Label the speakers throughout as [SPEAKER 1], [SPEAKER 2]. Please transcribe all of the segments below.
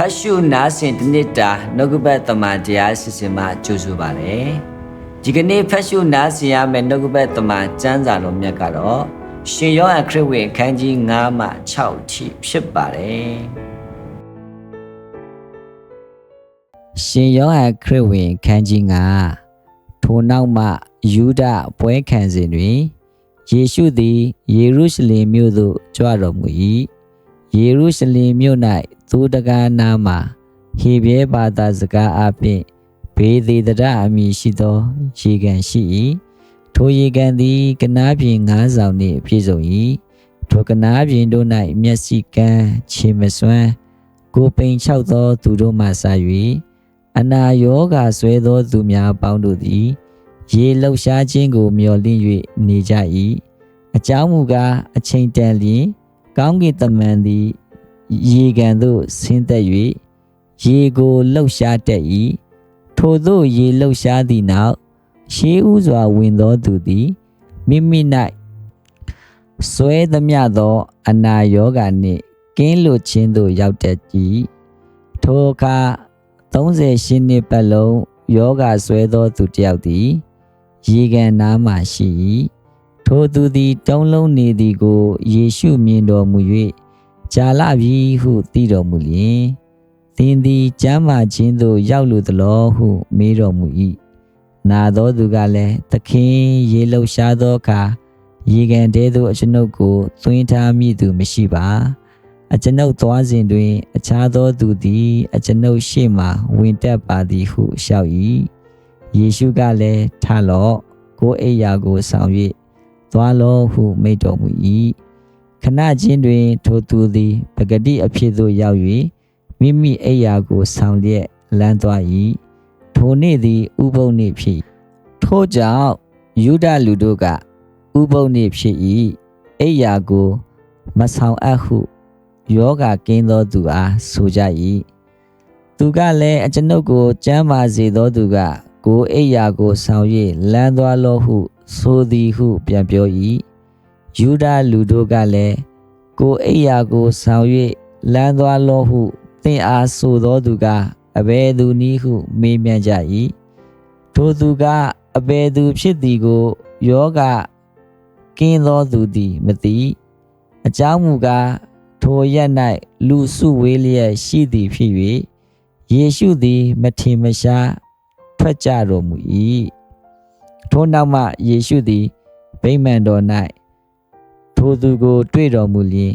[SPEAKER 1] ဖတ်ရှုနားဆင်တစ်နှစ်တာနှုတ်ကပတ်တမန်တရားစီစဉ်မှကြိုဆိုပါရစေဒီကနေ့ဖတ်ရှုနားဆင်ရမယ့်နှုတ်ကပတ်တမန်ကျမ်းစာတော်မြတ်ကတော့ရှင်ယောဟန်ခရစ်ဝင်ခန်းကြီး9မှ6ထိဖြစ်ပါတယ်ရှင်ယောဟန်ခရစ်ဝင်ခန်းကြီး9ထိုနောက်မှယူဒပွဲခံစဉ်တွင်ယေရှုသည်ယေရုရှလင်မြို့သို့ကြွတော်မူ၏ ယေရုရှလင်မြို့၌သိုးတကားနားမှဟေဘဲဘာသာစကားအပြင်ဘေးသေးတရအမည်ရှိသောရေကန်ရှိ၏ထိုရေကန်သည်ကနားပြင်ငါးဆောင်နှင့်ပြည့်စုံ၏ထိုကနားပြင်တို့၌မျက်စိကန်းခြေမစွမ်းကိုယ်ပိန်ချောက်သောသူတို့မှစ၍အနာယောဂါဆွဲသောသူများပေါင်းတို့သည် ရေလှုပ်ရှားခြင်းကိုမျှော်လင့်၍နေကြ၏အကြောင်းမူကားအချိန်တန်လျင် ကောင်းကင်တမန်သည်ရေကန်သို့ဆင်းသက်၍ရေကိုလှုပ်ရှားတတ်၏ထိုသို့ရေလှုပ်ရှားသည့်နောက်ရှေးဥစွာဝင်သောသူသည်မိမိ၌ဆွဲသမျှသော အနာယောဂာနှင့်ကင်းလွတ်ခြင်းသို့ရောက်တတ်၏ထိုအခါ38နှစ်ပတ်လုံးယောဂဆွဲသောသူတစ်ယောက်သည်ရေကန်နားမှရှိ၏ ထိုသူသည်တုံးလုံးနေသည်ကိုယေရှုမြင်တော်မူ၍ကြာလပြီဟုသိတော်မူလျင်သင်သည်ကျမ်းမာခြင်းသို့ရောက်လိုသလောဟု မေးတော်မူ၏နာသောသူကလည်းသခင်ရေလှုပ်ရှားသောအခါရေကန်တဲသို့အကျွန်ုပ်ကိုသွင်းထားမိသူမရှိပါအကျွန်ုပ်သွားစဉ်တွင် အခြားသောသူသည် အကျွန်ုပ်ရှေ့မှဝင်တက်ပါသည်ဟုလျှောက်၏ယေရှုကလည်းထလော့ကိုယ်အိယာကိုဆောင်၍ သွားလောဟုမိန့်တော်မူ၏ခဏချင်းတွင် ထိုသူသည်ပဂတိအဖြစ်သို့ရောက်၍မိမိအိယာကိုဆောင်လျက်လမ်းသွား၏ထိုနေ့သည်ဥပုပ်နေ့ဖြစ်ထို့ကြောင့်ယူဒလူတို့ကဥပုပ်နေ့ဖြစ်၏အိယာကိုမဆောင်အပ်ဟုယောဂကင်းသောသူအားဆိုကြ၏သူကလည်းအကျွန်ုပ်ကိုကြမ်းပါစေသောသူကကိုအိယာကိုဆောင်၍လမ်းသွားလောဟု ဆိုသည်ဟုပြန်ပြော၏ယူဒလူတို့ကလည်းကိုအိယာကိုဆောင်၍လမ်းသွားလောဟုသင်အားဆိုသောသူကအဘယ်သူနည်းဟုမေးမြန်းကြ၏ထိုသူကအဘယ်သူဖြစ်သည်ကိုယောဂကင်းသောသူသည်မသိအကြောင်းမူကားထိုရက်၌လူစုဝေးလျက်ရှိသည်ဖြစ်၍ယေရှုသည် မထင်မရှားထွက်ကြတော်မူ၏ ထိုနောက်မှယေရှုသည်ဗိမာန်တော်၌ထိုသူကိုတွေ့တော်မူလျင်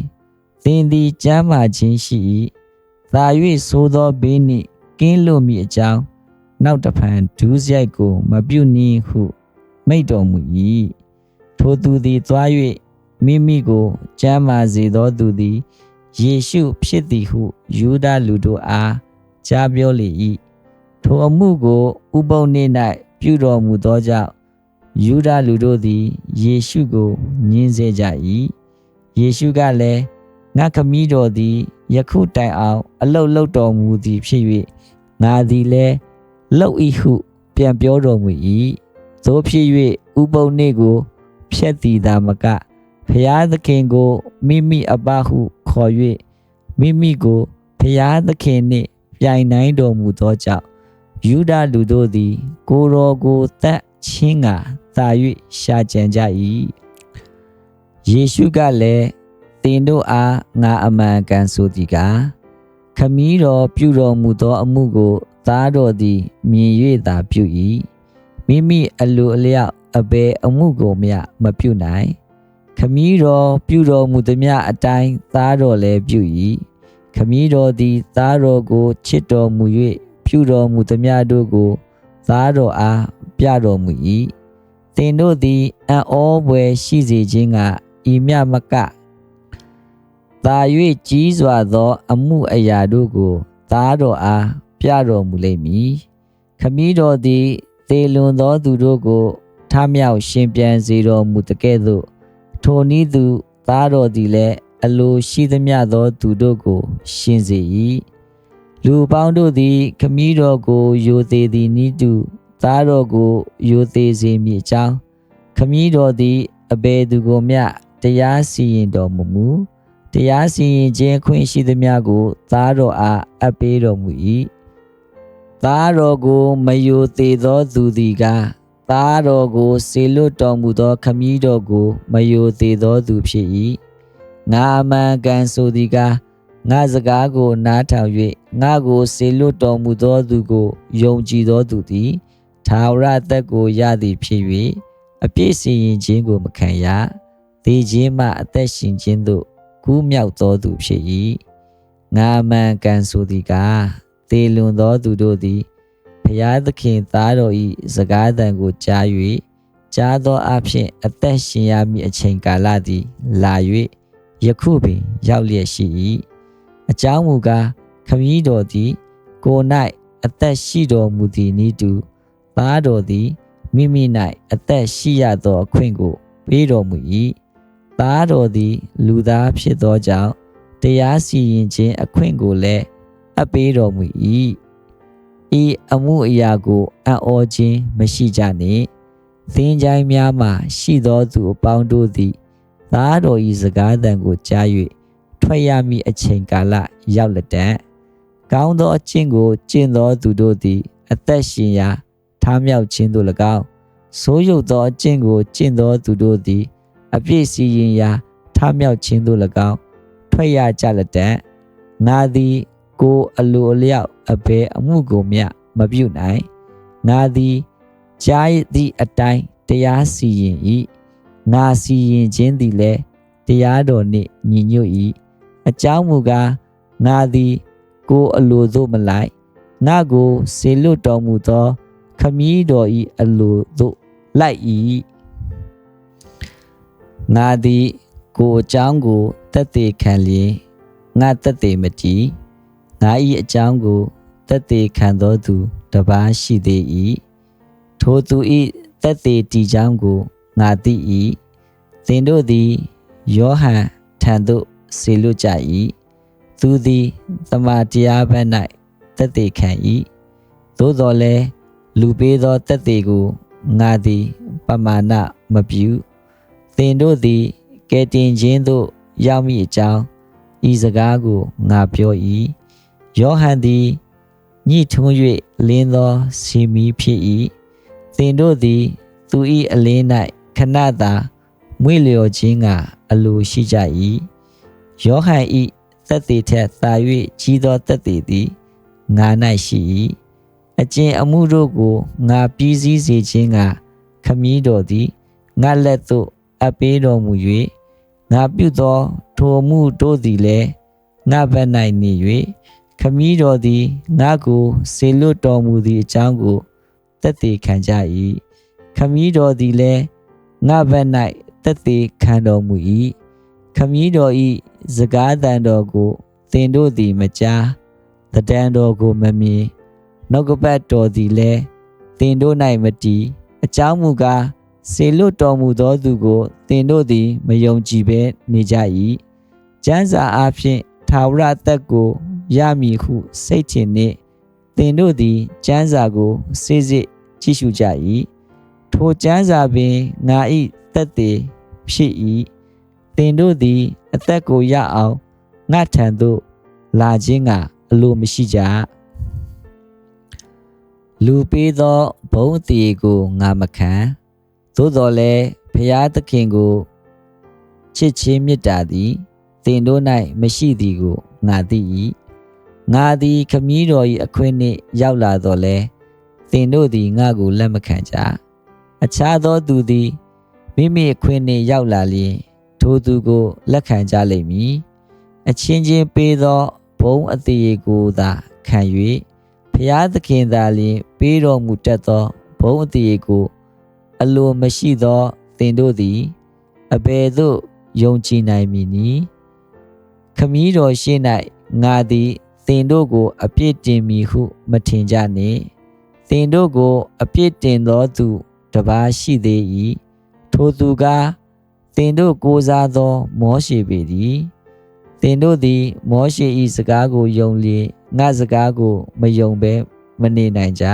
[SPEAKER 1] သင်သည်ကျမ်းမာခြင်းရှိ၏သာ၍သိုးသောဘေးနှင့်ကင်းလွတ်မိအကြောင်းနောက်တဖန်ဒူးစရိုက်ကို မပြုတ်နှင်းဟု မိန့်တော်မူ၏ထိုသူသည်သွား၍မိမိကိုကျမ်းမာစေသောသူသည်ယေရှုဖြစ်သည်ဟုယူဒလူတို့အားကြားပြောလေ၏ထိုအမှုကိုဥပုံနေ့၌ပြုတော်မူသောကြောင့် ယူဒလူတို့သည်ယေရှုကိုညှင်းဆဲကြ၏ယေရှုကလည်းငါခမည်းတော်သည်ယခုတိုင်အောင် အလုတ်လုတ်တော်မူသည်ဖြစ်၍ငါသည်လည်းလှုပ်၏ဟု ပြန်ပြောတော်မူ၏သို့ဖြစ်၍ဥပုံနေ့ကိုဖျက်သည်သာမကဖျားသခင်ကိုမိမိအပဟုခေါ်၍မိမိကိုဖျားသခင်နှင့်ပြိုင်နိုင်တော်မူသောကြောင့်ယူဒလူတို့သည် ကိုတော်ကိုတတ်ချင်းက သာ၍ရှာကြံကြ၏ယေရှုကလည်းသင်တို့အားငါအမှန်ကန်ဆိုသည်ကားခမည်းတော်ပြုတော်မူသောအမှုကို သားတော်သည်မြင်၍သာပြု၏မိမိအလိုအလျောက်အဘယ်အမှုကိုမျှမပြုနိုင်ခမည်းတော်ပြုတော်မူသည်များအတိုင်းသားတော်လည်းပြု၏ခမည်းတော်သည်သားတော်ကိုချစ်တော်မူ၍ပြုတော်မူသည်များတို့ကို သားတော်အားပြတော်မူ၏ သင်တို့သည်အံ့ဩဖွယ်ရှိစေခြင်းကဤမြမကသာ၍ကြီးစွာသော အမှုအရာတို့ကိုသားတော်အားပြတော်မူလိမ့်မည်ခမည်းတော်သည်သေလွန်သောသူတို့ကိုထမြောက်ရှင်ပြန်စေတော်မူတကဲ့သို့ထိုနည်းသူသားတော်သည်လည်းအလိုရှိသမျှသောသူတို့ကို ရှင်စေ၏လူပေါင်းတို့သည်ခမည်းတော်ကိုယိုသေးသည်နည်းတူ သားတော်ကိုယိုသေးစေမည်အကြောင်းခမည်းတော်သည်အဘယ်သူကိုမျှတရားစီရင်တော်မူမူတရားစီရင်ခြင်းခွင့်ရှိသမျှကိုသားတော်အားအပ်ပေးတော်မူ၏သားတော်ကိုမယိုသေးသောသူသည်ကသားတော်ကိုစေလွတ်တော်မူသောခမည်းတော်ကိုမယိုသေးသောသူဖြစ်၏ငါအမှန်ကန်ဆိုသည်ကငါစကားကိုနားထောင်၍ငါကိုစေလွတ်တော်မူသောသူကိုယုံကြည်သောသူသည် ထာဝရသက်ကိုရသည်ဖြစ်၍အပြည့်စီရင်ခြင်းကိုမခံရသေခြင်းမှအသက်ရှင်ခြင်းသို့ကူးမြောက်သောသူဖြစ်၏ငါမှန်ကန်ဆိုသည်ကားသေလွန်သောသူတို့သည်ဖျားသခင်သားတော်၏စကားသံကိုကြား၍ကြားသောအဖြစ်အသက်ရှင်ရမည့်အချိန်ကာလသည်လာ၍ယခုပင်ရောက်လျက်ရှိ၏အကြောင်းမူကားခမည်းတော်သည်ကိုယ်၌အသက်ရှိတော်မူသည်နည်းတူ သားတော်သည်မိမိ၌အသက်ရှိရသောအခွင့်ကိုပေးတော်မူ၏သားတော်သည်လူသားဖြစ်သောကြောင့်တရားစီရင်ခြင်းအခွင့်ကိုလည်းအပ်ပေးတော်မူ၏ဤအမှုအရာကိုအံ့ဩခြင်းမရှိကြနှင့်သင်ချိုင်းများမှရှိသောသူအပေါင်းတို့သည်သားတော်၏စကားသံကိုကြား၍ထွက်ရမည့်အချိန်ကာလရောက်လက်တံကောင်းသောအကျင့်ကိုကျင့်သောသူတို့သည် အသက်ရှင်ရာ ထားမြောက်ခြင်းတို့၎င်းဆိုးရုပ်သောအကျင့်ကိုကျင့်သောသူတို့သည် အပြည့်စီရင်ရာထားမြောက်ခြင်းတို့၎င်းထွက်ရကြလက်တံငါသည်ကိုအလိုအလျောက်အဘယ်အမှုကိုမျှမပြုနိုင်ငါသည်ကြားသည့်အတိုင်းတရားစီရင်၏ငါစီရင်ခြင်းသည်လည်းတရားတော်နှင့်ညီညွတ်၏အကြောင်းမူကားငါသည်ကိုအလိုသို့မလိုက်ငါကိုစေလွတ်တော်မူသော ခမည်းတော်၏အလိုသို့လိုက်၏ငါသည်ကိုအကြောင်းကိုတက်သေးခံလျင်ငါတက်သေးမကြည်ငါ၏အကြောင်းကိုတက်သေးခံသောသူတပါးရှိသေး၏ထိုသူ၏တက်သေးတီချောင်းကိုငါသိ၏သင်တို့သည်ယောဟန်ထံသို့ဆေလွတ်ကြ၏သူသည်တမန်တရားဘက်၌တက်သေးခံ၏သို့တော်လည်း လူပေးသောတက်သေးကိုငါသည်ပမာဏမပြုသင်တို့သည်ကဲတင်ခြင်းသို့ရောက်မိအကြောင်းဤစကားကိုငါပြော၏ယောဟန်သည်ညှိထုံး၍လင်းသောစီမီဖြစ်၏သင်တို့သည် သူ၏အလင်း၌ခဏသာမွေလျော်ခြင်းကအလိုရှိကြ၏ယောဟန်၏သက်သေထက်သာ၍ကြီးသောသက်သေသည်ငါ၌ရှိ၏ အကျင့်အမှုတို့ကိုငါပြီးစည်းစေခြင်းကခမည်းတော်သည်ငါလက်သို့အပ်ပေးတော်မူ၍ငါပြုသောထိုမှုတို့သည်လည်းငါဘက်၌နေ၍ခမည်းတော်သည်ငါကိုစေလွတ်တော်မူသည့်အကြောင်းကိုသက်သေခံကြ၏ခမည်းတော်သည်လည်းငါဘက်၌သက်သေခံတော်မူ၏ခမည်းတော်၏စကားတန်တော်ကိုသင်တို့သည်မကြားတဒံတော်ကိုမမြင် နှုတ်ကပတ်တော်သည်လည်းသင်တို့၌မတည်အကြောင်းမူကားစေလွတ်တော်မူသောသူကိုသင်တို့သည်မယုံကြည်ဘဲနေကြ၏ကျမ်းစာအားဖြင့်ထာဝရအသက်ကိုရမည်ဟုစိတ်ထင်နှင့်သင်တို့သည်ကျမ်းစာကိုစိစစ်ကြည့်ရှုကြ၏ထိုကျမ်းစာပင်ငါ၏သက်သေဖြစ်၏သင်တို့သည် အသက်ကိုရအောင်ငါထံသို့လာခြင်းကအလိုမရှိကြ လူပေးသောဘုံတည်ကိုငါမခံသို့တော်လည်းဖျားသခင်ကိုချစ်ချင်းမေတ္တာသည်သင်တို့၌မရှိသည်ကိုငါသိ၏ငါသည်ခမည်းတော်၏အခွင့်နှင့်ရောက်လာတော်လဲသင်တို့သည်ငါကိုလက်မခံကြအခြားသောသူသည်မိမိအခွင့်နှင့်ရောက်လာလျင်ထိုသူကိုလက်ခံကြလိမ့်မည်အချင်းချင်းပေးသောဘုံအသေးကိုသာခံ၍ဖျားသခင်သာလျှင် ပေးတော်မူတတ်သောဘုံအသေးကို အလိုမရှိသောသင်တို့သည်အဘယ်သို့ယုံကြည်နိုင်မည်နည်းခမည်းတော်ရှိ၌ငါသည်သင်တို့ကို အပြစ်တင်မည်ဟုမထင်ကြနှင့်သင်တို့ကို အပြစ်တင်သောသူတပါးရှိသေး၏ထိုသူကားသင်တို့ကိုးစားသော မောရှေပေသည်သင်တို့သည် မောရှေ၏စကားကိုယုံလျင်ငါစကားကို မယုံဘဲမနေနိုင်ကြ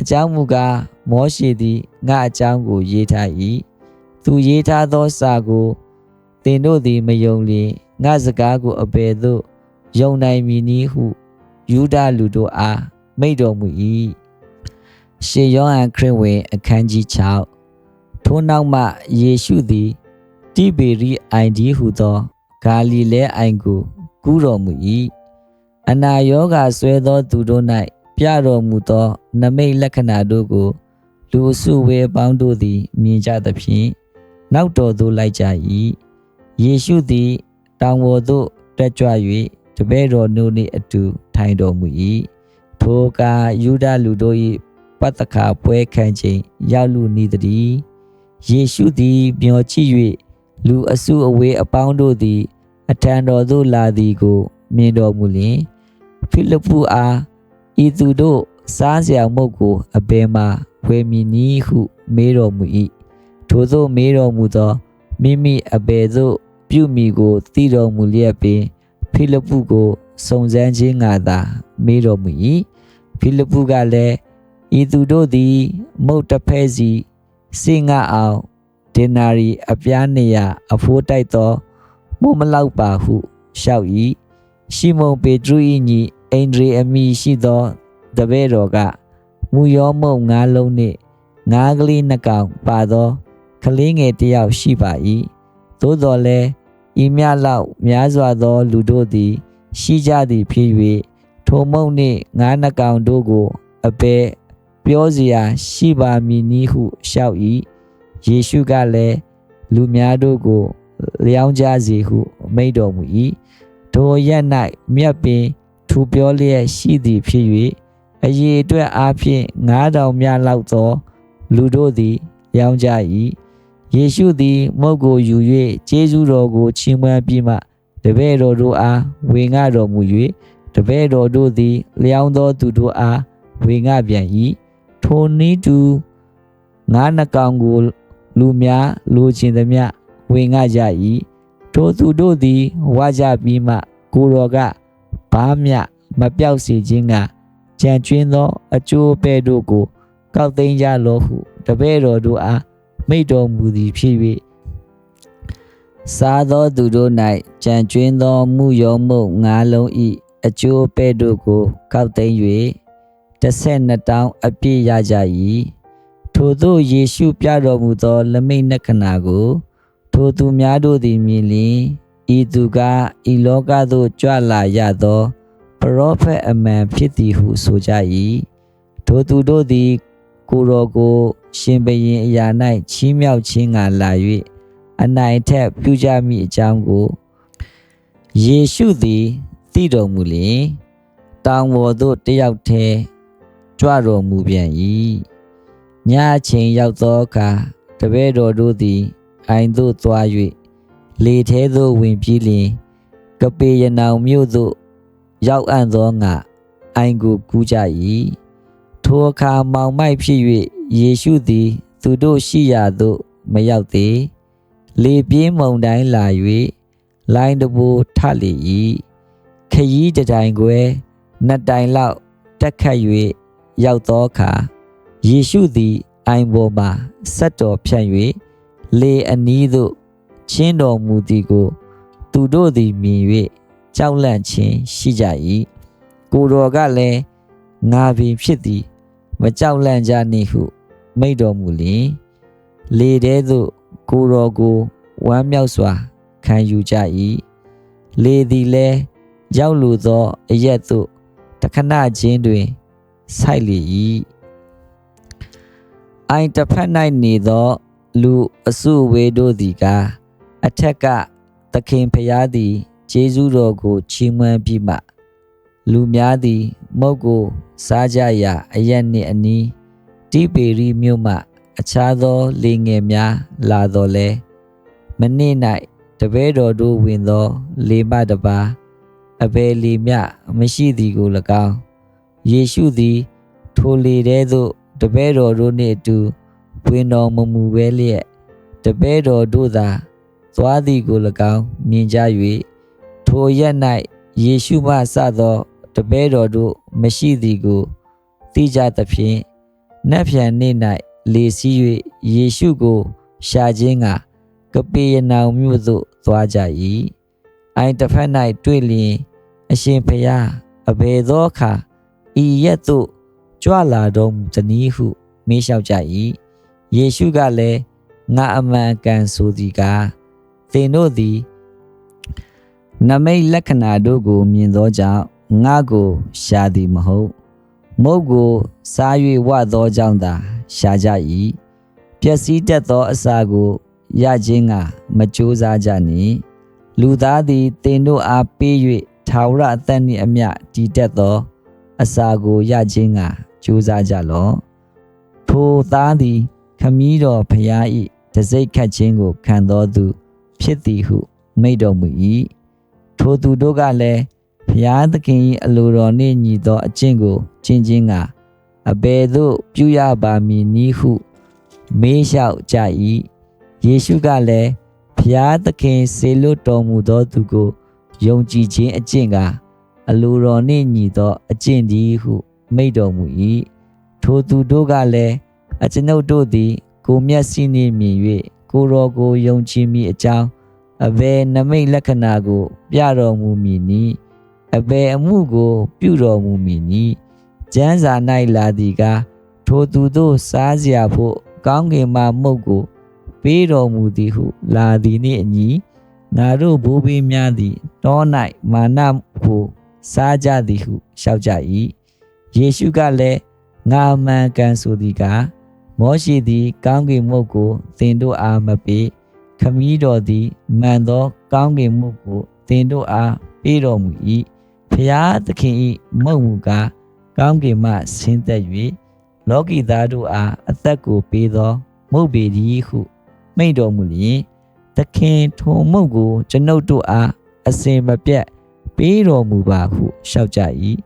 [SPEAKER 1] အကြောင်းမူကားမောရှေသည်ငါအကြောင်းကိုရေးထား၏သူရေးထားသောစာကိုသင်တို့သည်မယုံလျင်ငါစကားကိုအဘယ်သို့ယုံနိုင်မည်နည်းဟုယူဒလူတို့အားမိတ်တော်မူ၏ရှေယောဟန်ခရစ်ဝင်အခန်းကြီး6ထိုနောက်မှယေရှုသည်တိဘေရိအိုင်ဒီဟုသောဂါလိလဲအိုင်ကိုကူးတော်မူ၏အနာယောဂါဆွဲသောသူတို့၌ ပြတော်မူသော နမိတ်လက္ခဏာတို့ကို လူအစုဝေပေါင်းတို့သည် မြင်ကြသဖြင့်နောက်တော်သို့လိုက်ကြ၏ယေရှုသည် တောင်ပေါ်သို့တက်ကြွ၍တပည့်တော်တို့နှင့်အတူ ထိုင်တော်မူ၏ထိုအခါယူဒလူတို့၏ပတ္တခါပွဲခံခြင်းရောက်လူနီးသည်ယေရှုသည်မျောကြည့်၍လူအစုအဝေးအပေါင်းတို့သည် အထံတော်သို့လာသည်ကို မြင်တော်မူလျင်ဖိလိပ္ပုအား ဤသူတို့စားစရာမုတ်ကိုအဘယ်မှာဝယ်မည်နည်းဟုမေးတော်မူ၏ထိုသို့မေးတော်မူသောမိမိအဘယ်သို့ပြုမိကိုသိတော်မူလျက်ပင်ဖိလိပ္ပုကိုစုံစမ်းခြင်းငါသာမေးတော်မူ၏ဖိလိပ္ပုကလည်းဤသူတို့သည်မုတ်တစ်ဖဲစီစေငါအောင်ဒင်နာရီအပြားနေရအဖိုးတိုက်သောမို့မလောက်ပါဟုလျှောက်၏ရှီမုန်ပေတရု၏ညီ အိန္ဒြေအမိရှိသောတပည့်တော်ကမူယောမုတ်ငါးလုံးနှင့်ငါးကလေးနှစ်ကောင်ပါသောကလေးငယ်တစ်ယောက်ရှိပါ၏သို့တော်လည်းဤမြလောက်များစွာသော လူတို့သည် ရှိကြသည်ဖြစ်၍ထိုမုတ်နှင့်ငါးနှစ်ကောင်တို့ကိုအပေပြောเสียရှိပါမည်နည်းဟုလျှောက်၏ယေရှုကလည်းလူများတို့ကိုလျောင်းကြစေဟုမိန့်တော်မူ၏ထိုရက်၌မြတ်ပင် ထူပြောလျက်ရှိသည်ဖြစ်၍အရေးအတွက်အားဖြင့်9000မြလောက်သောလူတို့သည်လျောင်းကြ၏ယေရှုသည် မုတ်ကိုယူ၍ကျေးဇူးတော်ကိုချီးမွမ်းပြီးမှတပည့်တော်တို့အားဝေငှတော်မူ၍တပည့်တော်တို့သည် လျောင်းသောသူတို့အားဝေငှပြန်၏ထိုနည်းတူငါးနှကောင်ကိုလူများလိုချင်သမျှဝေငှကြ၏ထိုသူတို့သည်ဝါကြပြီးမှကိုတော်က ဘာမျှမပြောက်စေခြင်းကကြံကျွင်းသော အကျိုးပဲ့တို့ကို ကောက်သိမ်းကြလောဟုတပည့်တော်တို့အားမိတ်တော်မူသည်ဖြစ်၍စားသောသူတို့၌ကြံကျွင်းသောမူယောမုတ်ငါးလုံးဤအကျိုးပဲ့တို့ကို ကောက်သိမ်း၍12တောင်းအပြည့်ရကြ၏ထိုသို့ယေရှုပြတော်မူသော လမိတ်နက္ခဏာကို ထိုသူများတို့သည်မြင်လျင် ဤသူကဤလောကသို့ကြွလာရသောပရောဖက်အမှန်ဖြစ်သည်ဟုဆိုကြ၏ထိုသူတို့သည် ကိုတော်ကို ရှင်ဘရင်အရာ၌ချီးမြှောက်ခြင်းကလာ၍အနိုင်ထက်ပြုကြမိအကြောင်းကိုယေရှုသည်သိတော်မူလျင်တောင်ပေါ်သို့တယောက်တည်းကြွတော်မူပြန်၏ညအချိန်ရောက်သောအခါတပည့်တော်တို့သည်အိုင်သို့သွား၍ လေထဲသို့ဝင်ပြီးလျင်ကပေရနောင်မြို့သို့ရောက်အံ့သောငါအိုင်ကိုကူးကြ၏ထိုအခါမောင်မိုက်ဖြစ်၍ယေရှုသည် သူတို့ရှိရာသို့မရောက်သေးလေပြင်းမုန်တိုင်းလာ၍လိုင်းတဘိုးထလေ၏ခရီးတတိုင်ခွဲနှစ်တိုင်လောက်တက်ခတ်၍ရောက်သောအခါယေရှုသည်အိုင်ပေါ်မှဆက်တော်ဖြန့်၍လေအနီးသို့ ချင်းတော်မူသည်ကို သူတို့သည်မြင်၍ကြောက်လန့်ခြင်းရှိကြ၏ကိုတော်ကလည်းငါပင်ဖြစ်သည် မကြောက်လန့်ကြနှင့်ဟု မိန့်တော်မူလျင်လေထဲသို့ကိုတော်ကိုဝမ်းမြောက်စွာ ခံယူကြ၏လေသည်လည်းရောက်လူသောအရက်သို့တခဏချင်းတွင်ဆိုက်လေ၏အိုင်တစ်ဖက်၌နေသော လူအစုဝေးတို့သည်က အထက်ကသခင်ဖျားသည်ဂျေဇုတော်ကိုချီးမွမ်းပြီးမှ လူများသည် မုတ်ကို စားကြရာအရက်နှင့်အနီးတိပေရီမြို့မှ အခြားသောလေငယ်များလာတော်လဲမနေ့၌တပည့်တော်တို့ဝင်သော လေမတပါအဘယ်လေမြမရှိသည်ကို၎င်းယေရှုသည် ထိုလေထဲသို့တပည့်တော်တို့နှင့်အတူဝင်တော်မမူပဲလျက်တပည့်တော်တို့သာ သွားသည်ကို၎င်းမြင်ကြ၍ထိုရက်၌ယေရှုမှစသောတပည့်တော်တို့မရှိသည်ကိုသိကြသဖြင့်နတ်ဖြန်နေ့၌လေစီး၍ယေရှုကိုရှာခြင်းကကပေယနောင်မြို့သို့သွားကြ၏အိုင်တစ်ဖက်၌တွေ့လျင်အရှင်ဖျားအဘယ်သောအခါဤရက်သို့ကြွလာတော်မူသနည်းဟုမေးလျှောက်ကြ၏ယေရှုကလည်းငါအမှန်ကန်ဆိုသည်ကား သင်တို့သည်နမိတ်လက္ခဏာတို့ကို မြင်သောကြောင့်ငါကိုရှာသည်မဟုတ်မုတ်ကိုစား၍ဝသောကြောင့်သာရှာကြ၏ပျက်စီးတတ်သောအစာကိုရခြင်းကမကြိုးစားကြနှင့်လူသားသည်တင်တို့အားပေး၍ထာဝရအသက်နှင့်အမျှတည်တတ်သော အစာကိုရခြင်းကကြိုးစားကြလော့ထိုသားသည် ခမည်းတော်ဖျား၏တစိတ်ခတ်ခြင်းကိုခံတော်သူ ဖြစ်သည်ဟု မိန့်တော်မူ၏ထိုသူတို့ကလည်းဖျားသခင်၏အလိုတော်နှင့်ညီသောအကျင့်ကိုကျင့်ခြင်းကအဘယ်သို့ပြုရပါမည်နည်းဟု မေးလျှောက်ကြ၏ယေရှုကလည်းဖျားသခင်စေလွတ်တော်မူသောသူကိုယုံကြည်ခြင်းအကျင့်ကအလိုတော်နှင့်ညီသောအကျင့်ဒီဟု မိန့်တော်မူ၏ထိုသူတို့ကလည်းအကျွန်ုပ်တို့သည် ကိုမျက်စိနှင့်မြင်၍ ကိုယ်တော်ကိုယုံကြည်မိအကြောင်းအဘယ်နမိတ်လက္ခဏာကို ပြတော်မူမည်နည်းအဘယ်အမှုကို ပြုတော်မူမည်နည်းကျမ်းစာ၌လာသည်ကားထိုသူတို့စားစရာဖို့ကောင်းကင်မှမုတ်ကို ပေးတော်မူသည်ဟု လာသည်နှင့်အညီငါတို့ဘိုးဘေးများသည်တော၌မာနကိုစားကြသည်ဟုလျှောက်ကြ၏ယေရှုကလည်းငါမှန်ကန်ဆိုသည်ကား မောရှိသည် ကောင်းကင်မုတ်ကိုသင်တို့အားမပေးခမည်းတော်သည်မှန်သော ကောင်းကင်မုတ်ကိုသင်တို့အားပေးတော်မူ၏ဖျားသခင်၏မုတ်မူကားကောင်းကင်မှဆင်းသက်၍လောကီသားတို့အားအသက်ကိုပေးသော မုတ်ပေသည်ဟု မိန့်တော်မူလျင်သခင်ထိုမုတ်ကိုကျွန်ုပ်တို့အားအစင်မပြတ်ပေးတော်မူပါဟုလျှောက်ကြ၏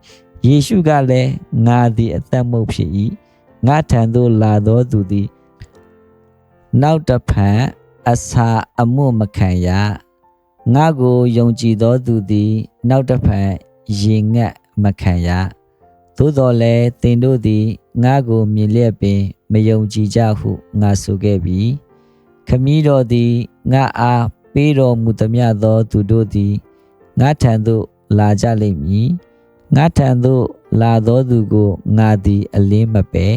[SPEAKER 1] ယေရှုကလည်းငါသည်အသက်မုတ်ဖြစ်၏ ငါထံသို့လာသောသူသည်နောက်တစ်ဖန်အစာအမှုမခံရငါကိုယုံကြည်သောသူသည် နောက်တစ်ဖန်ရေငတ်မခံရသို့တော်လည်းသင်တို့သည်ငါကိုမြင်လျက်ပင်မယုံကြည်ကြဟုငါဆိုခဲ့ပြီခမည်းတော်သည်ငါအားပေးတော်မူသမျှသောသူတို့သည်ငါထံသို့လာကြလိမ့်မည်ငါထံသို့ လာသောသူကိုငါသည်အလင်းမပယ်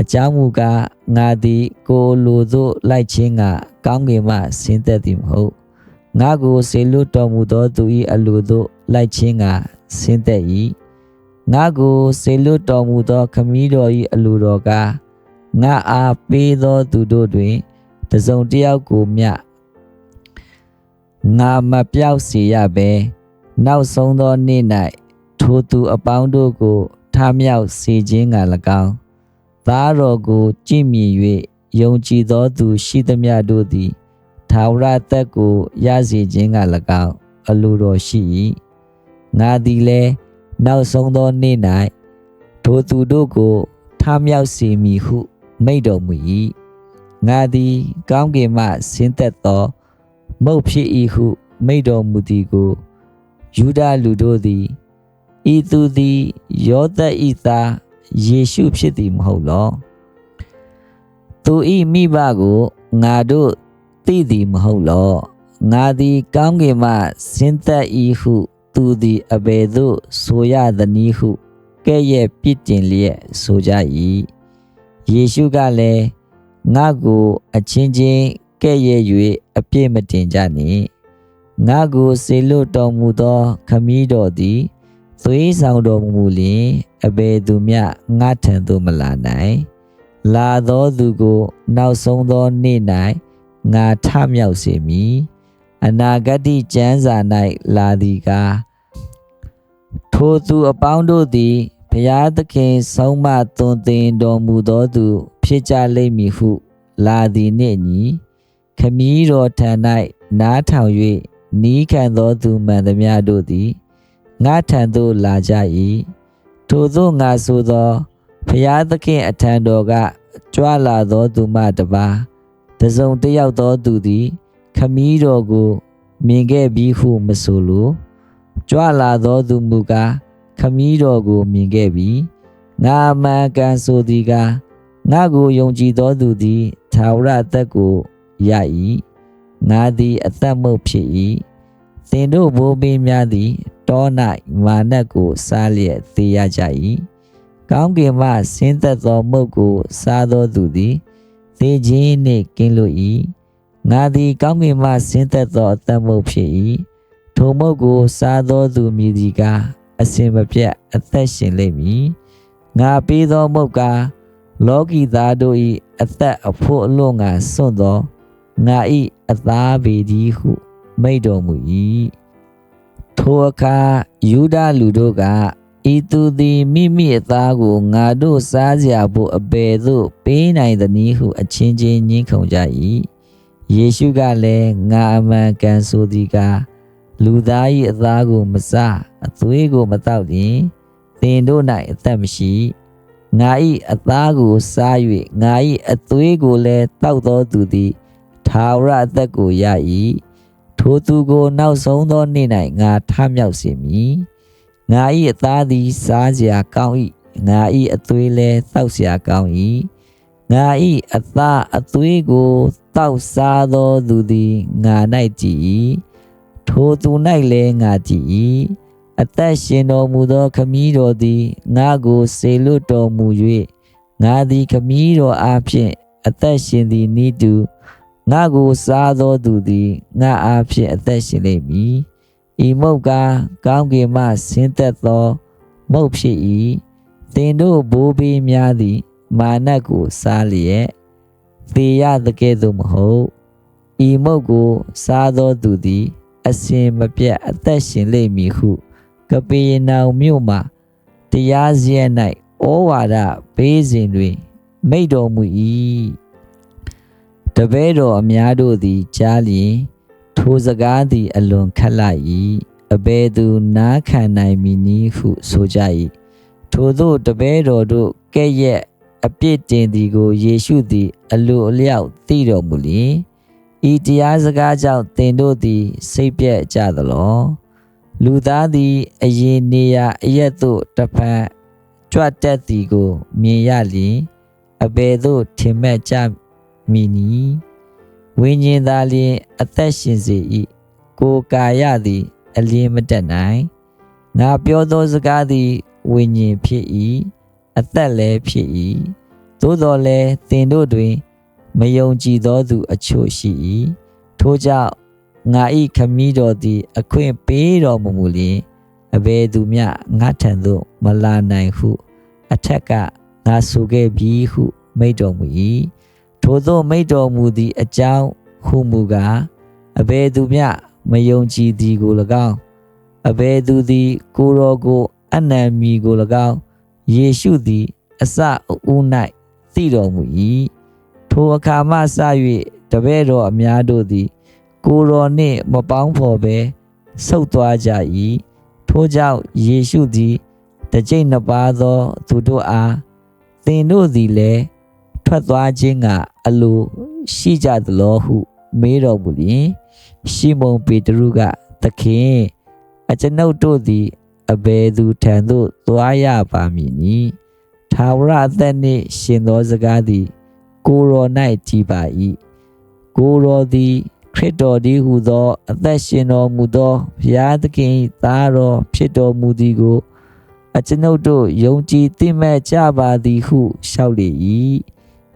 [SPEAKER 1] အကြောင်းမူကားငါသည်ကိုလိုသို့လိုက်ခြင်းကကောင်းကင်မှဆင်းသက်သည်မဟုတ်ငါကိုစေလွတ်တော်မူသောသူ၏အလိုသို့လိုက်ခြင်းကဆင်းသက်၏ငါကိုစေလွတ်တော်မူသောခမည်းတော်၏အလိုတော်ကငါအားပေးသောသူတို့တွင်တစုံတစ်ယောက်ကိုမျှငါမပြောက်စေရဘဲနောက်ဆုံးသောနေ့၌ ထိုသူအပေါင်းတို့ကိုထားမြောက်စေခြင်းက၎င်းသားတော်ကိုကြည်မြင်၍ယုံကြည်သောသူရှိသမျှတို့သည်ထာဝရသက်ကိုရစေခြင်းက၎င်းအလိုတော်ရှိ၏ငါသည်လည်းနောက်ဆုံးသောနေ့၌ထိုသူတို့ကိုထားမြောက်စေမည်ဟု မိန့်တော်မူ၏ငါသည်ကောင်းကင်မှဆင်းသက်သောမုတ်ဖြစ်၏ဟု မိန့်တော်မူသည်ကိုယူဒလူတို့သည် ဤသူသည်ယောသဤသားယေရှုဖြစ်သည်မဟုတ်လောသူဤမိဘကိုငါတို့သိသည်မဟုတ်လောငါသည်ကောင်းကင်မှဆင်းသက်ဤဟု သူသည်အဘယ်သို့ဆိုရသနည်းဟုကဲ့ရဲ့ပြစ်တင်လျက်ဆိုကြ၏ယေရှုကလည်းငါကိုအချင်းချင်းကဲ့ရဲ့၍အပြစ်မတင်ကြနှင့်ငါကိုစေလွတ်တော်မူသောခမည်းတော်သည် သွေးဆောင်တော်မူလျင်အဘယ်သူမျှငါထံသို့မလာနိုင်လာသောသူကို နောက်ဆုံးသောနေ့၌ငါထမြောက်စေမည်အနာဂတ်ကျမ်းစာ၌လာသည်ကားထိုသူအပေါင်းတို့သည်ဘုရားသခင်ဆုံးမသွန်သင်တော်မူသောသူ ဖြစ်ကြလိမ့်မည်ဟု လာသည်နှင့်ညီခမည်းတော်ထံ၌နားထောင်၍နီးခံသောသူမှန်သမျှတို့သည် ငါထံသို့လာကြ၏ထိုသို့ငါဆိုသောဖျားသခင်အထံတော်ကကြွလာသောသူမှတပါတစုံတယောက်သောသူသည် ခမည်းတော်ကိုမြင်ခဲ့ပြီးဟုမဆိုလိုကြွလာသောသူမူကားခမည်းတော်ကိုမြင်ခဲ့ပြီးငါမှန်ကန်ဆိုသည်ကားငါကိုယုံကြည်သောသူသည်သာဝရအသက်ကိုရ၏ငါသည်အသက်မုတ်ဖြစ်၏ သင်တို့ဘိုးဘေးများသည်တော၌မာနက်ကိုစားလျက်သေရကြ၏ကောင်းကင်မှဆင်းသက်သောမုတ်ကို စားသောသူသည်သေခြင်းနှင့်ကင်းလွတ်၏ငါသည်ကောင်းကင်မှဆင်းသက်သောအသက်မုတ်ဖြစ်၏ထိုမုတ်ကို စားသောသူမည်သည်ကားအစင်မပြတ်အသက်ရှင်လိမ့်မည်ငါပေးသောမုတ်ကားလောကီသားတို့၏အသက်အဖို့အလွန်ငါစွန့်သောငါ၏အသားပေသည်ဟု မိန့်တော်မူ၏ထိုအခါယူဒလူတို့ကဤသူသည်မိမိအသားကိုငါတို့စားစရာဖို့အဘယ်သို့ပေးနိုင်သနည်းဟုအချင်းချင်းညှင်းခုန်ကြ၏ယေရှုကလည်းငါအမှန်ကန်ဆိုသည်ကားလူသား၏အသားကိုမစားအသွေးကိုမတောက်ရင်သင်တို့၌အသက်မရှိငါ၏အသားကိုစား၍ငါ၏အသွေးကိုလည်းတောက်တော်သူသည်ထာဝရအသက်ကိုရ၏ ထိုသူကိုနောက်ဆုံးသောနေ့၌ငါထမြောက်စေမည်ငါ၏အသားသည်စားစရာကောင်း၏ငါ၏အသွေးလည်းတောက်စရာကောင်း၏ငါ၏အသားအသွေးကိုတောက်စားသောသူသည်ငါ၌ကြည်၏ထိုသူ၌လည်းငါကြည်၏အသက်ရှင်တော်မူသောခမည်းတော်သည်ငါကိုစေလွတ်တော်မူ၍ငါသည်ခမည်းတော်အားဖြင့်အသက်ရှင်သည်နိတူ ငါကိုစားသောသူသည်ငါအားဖြင့်အသက်ရှင်လိမ့်မည်ဤမုတ်ကားကောင်းကင်မှဆင်းသက်သောမုတ်ဖြစ်၏သင်တို့ဘိုးဘေးများသည် မာနကိုစားလျက်သေရသကဲ့သို့မဟုတ်ဤမုတ်ကိုစားသောသူသည် အစင်မပြတ်အသက်ရှင်လိမ့်မည်ဟု ကပေနောင်မြို့မှတရားစရ၌ဩဝါဒပေးစဉ်တွင်မိတ်တော်မူ၏ တပည့်တော်အများတို့သည်ကြားလျင်ထိုစကားသည်အလွန်ခက်လိုက်၏အဘယ်သူနားခံနိုင်မည်နည်းဟုဆိုကြ၏ထိုသို့တပည့်တော်တို့ကဲ့ရဲ့အပြစ်တင်သည်ကိုယေရှုသည် အလိုအလျောက်သိတော်မူလျင်ဤတရားစကားကြောင့်သင်တို့သည် စိတ်ပြည့်ကြသလောလူသားသည်အရင်နေရာအရက်သို့တဖန်ကြွတက်သည်ကို မြင်ရလျင်အဘယ်သို့ထင်မှတ်ကြ မည်နည်းဝိညာဉ်သာလျှင်အသက်ရှင်စေ၏ကိုယ်ကာယသည် အလင်းမတက်နိုင်ငါပြောသောစကားသည်ဝိညာဉ်ဖြစ်၏အသက်လည်းဖြစ်၏သို့တော်လည်းသင်တို့တွင် မယုံကြည်သောသူအချို့ရှိ၏ထို့ကြောင့်ငါဤခမည်းတော်သည် အခွင့်ပေးတော်မူမူလျင်အဘယ်သူမျှငါထံသို့မလာနိုင်ဟု အထက်ကငါဆိုခဲ့ပြီးဟုမိန့်တော်မူ၏ ထိုသို့မိန့်တော်မူသည့်အကြောင်းဟုမူကားအဘယ်သူမျှမယုံကြည်သည်ကို၎င်းအဘယ်သူသည် ကိုရောကိုအနံမီကို၎င်းယေရှုသည် အစအဦး၌သိတော်မူ၏ထိုအခါမှစ၍တပည့်တော်အများတို့သည် ကိုရောနှင့်မပေါင်းဖော်ဘဲဆုတ်သွားကြ၏ထိုကြောင့်ယေရှုသည်တကြိမ်နှစ်ပါးသော သူတို့အားသင်တို့သည်လည်းထွက်သွားခြင်းက အလိုရှိကြသလိုဟု မေးတော်မူလျင်ရှီမုန်ပေတရုကသခင်အကျွန်ုပ်တို့သည်အဘယ်သူထံသို့သွားရပါမည်နည်းထာဝရအသက်နှင့်ရှင်သောစကားသည် ကိုရော၌ကြည်ပါ၏ကိုရောသည်ခရစ်တော်ဒီဟုသော အသက်ရှင်တော်မူသောဘုရားသခင်သားတော်ဖြစ်တော်မူသည်ကို အကျွန်ုပ်တို့ယုံကြည်သိမဲ့ကြပါသည်ဟုလျှောက်လေ၏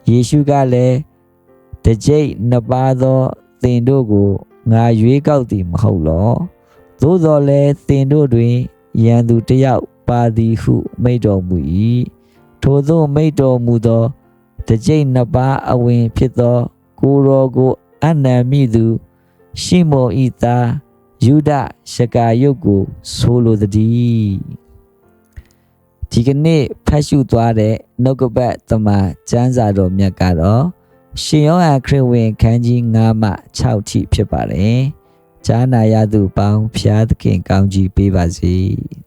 [SPEAKER 1] ယေရှုကလည်းတကြိတ်နှစ်ပါးသောသင်တို့ကိုငါရွေးကောက်သည်မဟုတ်လောသို့တော်လည်းသင်တို့တွင်ရန်သူတယောက်ပါသည်ဟု မိန့်တော်မူ၏ထိုသို့မိန့်တော်မူသောတကြိတ်နှစ်ပါးအဝင်ဖြစ်သော ကိုရောကိုအနံမိသူ ရှိမောဤသားယူဒရှကာယုတ်ကိုဆိုလိုသည်ဒီကနေ့ဖတ်ရှုသွားတဲ့ နှုတ်ကပတ်သမ္ကျမ်းစာတော်မြတ်ကတော့ရှင်ယောဟန်ခရစ်ဝင်ခန်းကြီး9မှ6ထိဖြစ်ပါတယ်။ဈာနာရသူပေါင်းဖျားသခင်ကောင်းကြီးပေးပါစေ။